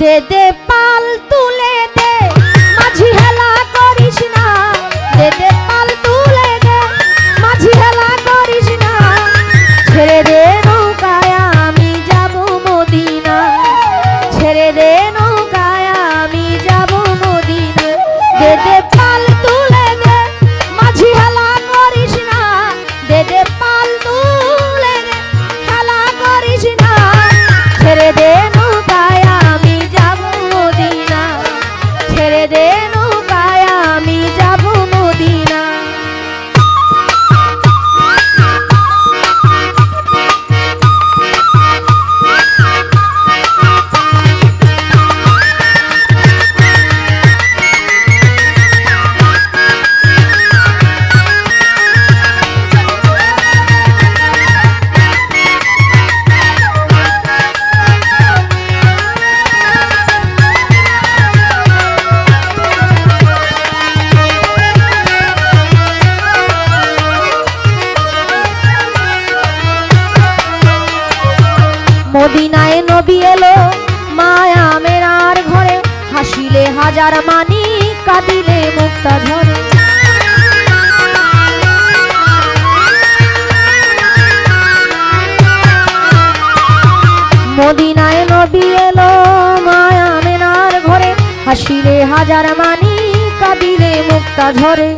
দে দে পাল তুলে দে। মাঝি মদিনায় নবী এলো, মায়া মেরার ঘরে, হাসিলে হাজার মানি, কাঁদিলে মুক্তা ঝরে। মদিনায় নবী এলো, মায়া মেনার ঘরে, হাসিলে হাজার মানি, কাঁদিলে মুক্তা ঝরে।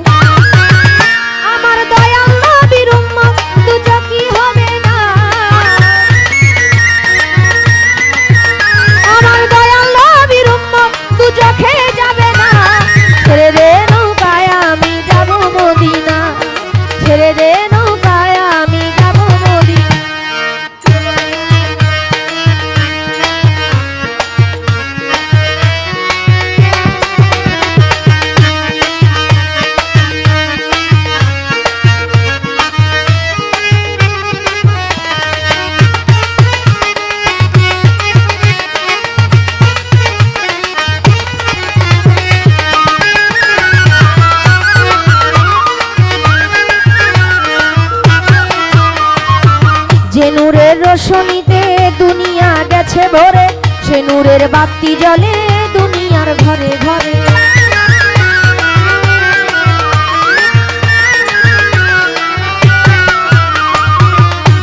যে নূরের রোশনীতে দুনিয়া গেছে ভরে সে নূরের বাতি জ্বলে দুনিয়ার ঘরে ঘরে।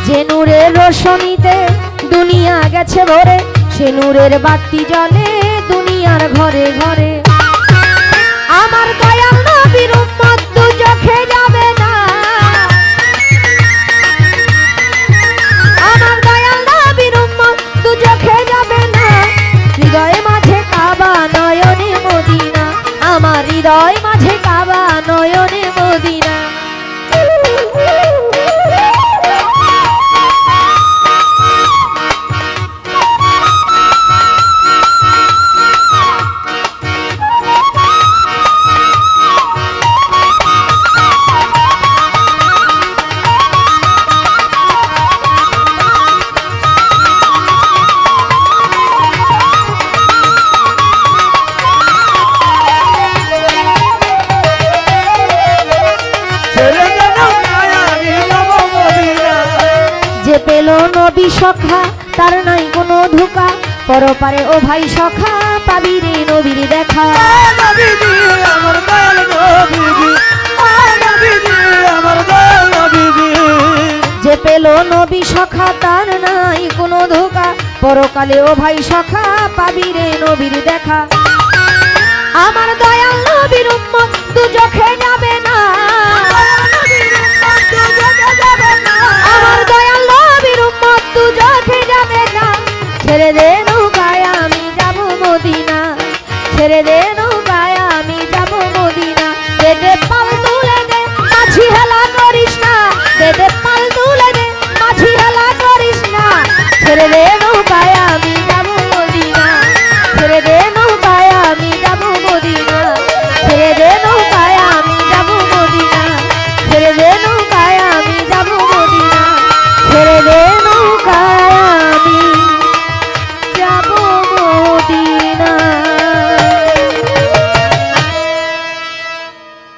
যে নূরের রোশনীতে দুনিয়া গেছে ভরে সে নূরের বাতি জ্বলে দুনিয়ার ঘরে ঘরে। আমার দয়াল নবীর উম্মত দু চোখে যাবে হৃদয় মাঝে কাবা নয়নে মদিনা। পেল নবী সখা, তার নাই কোনো ধোকা। পরপারে ও ভাই সখা, পাবি রে নবীর দেখা। যে পেল নবী সখা, তার নাই কোনো ধোকা। পরকালে ও ভাই সখা, পাবি রে নবীর দেখা। আমার দয়াল নবীর উম্মত দু চোখে যাবে না মদিনা ছেড়ে দে